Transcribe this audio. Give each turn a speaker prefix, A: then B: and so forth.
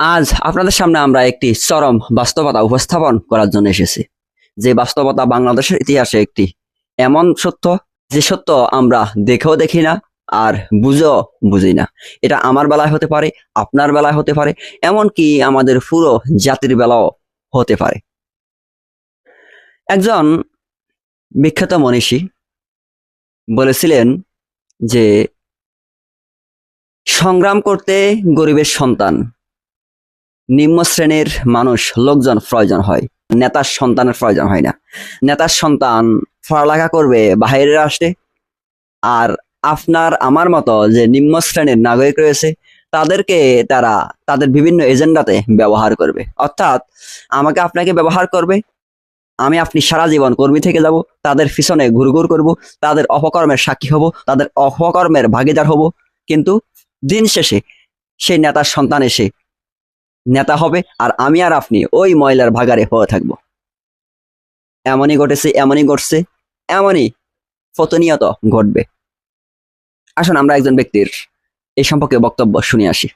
A: আজ আপনাদের সামনে আমরা একটি চরম বাস্তবতা উপস্থাপন করার জন্য এসেছি। যে বাস্তবতা বাংলাদেশের ইতিহাসে একটি এমন সত্য, যে সত্য আমরা দেখেও দেখি না আর বুঝেও বুঝি না। এটা আমার বেলায় হতে পারে, আপনার বেলায় হতে পারে, এমনকি আমাদের পুরো জাতির বেলাও হতে পারে। একজন বিখ্যাত মনীষী বলেছিলেন যে, সংগ্রাম করতে গরিবের সন্তান। নিম্ন শ্রেণির মানুষ, লোকজন প্রয়োজন হয়। নেতার সন্তানের প্রয়োজন হয় না। নেতার সন্তান পড়ালেখা করবে বাইরের রাষ্ট্রে আর আপনার, আমার মতো যে নিম্ন শ্রেণির নাগরিক রয়েছে, তাদেরকে তারা তাদের বিভিন্ন এজেন্ডাতে ব্যবহার করবে। অর্থাৎ, আমাকে আপনাকে ব্যবহার করবে, আমি আপনি সারা জীবন কর্মী থেকে যাব, তাদের পিছনে ঘুরঘুর করব, তাদের অপকর্মের সাক্ষী হব, তাদের অপকর্মের ভাগিদার হব। কিন্তু দিন শেষে সেই নেতার সন্তান এসে নেতা হবে আর আমি আর আপনি ওই ময়লার ভাগারে হয়ে থাকব। এমনই ঘটেছে, এমনই ঘটছে, এমনই ফতনীয়ত ঘটবে। আসুন আমরা একজন ব্যক্তির এই সম্পর্কে বক্তব্য শুনে আসি।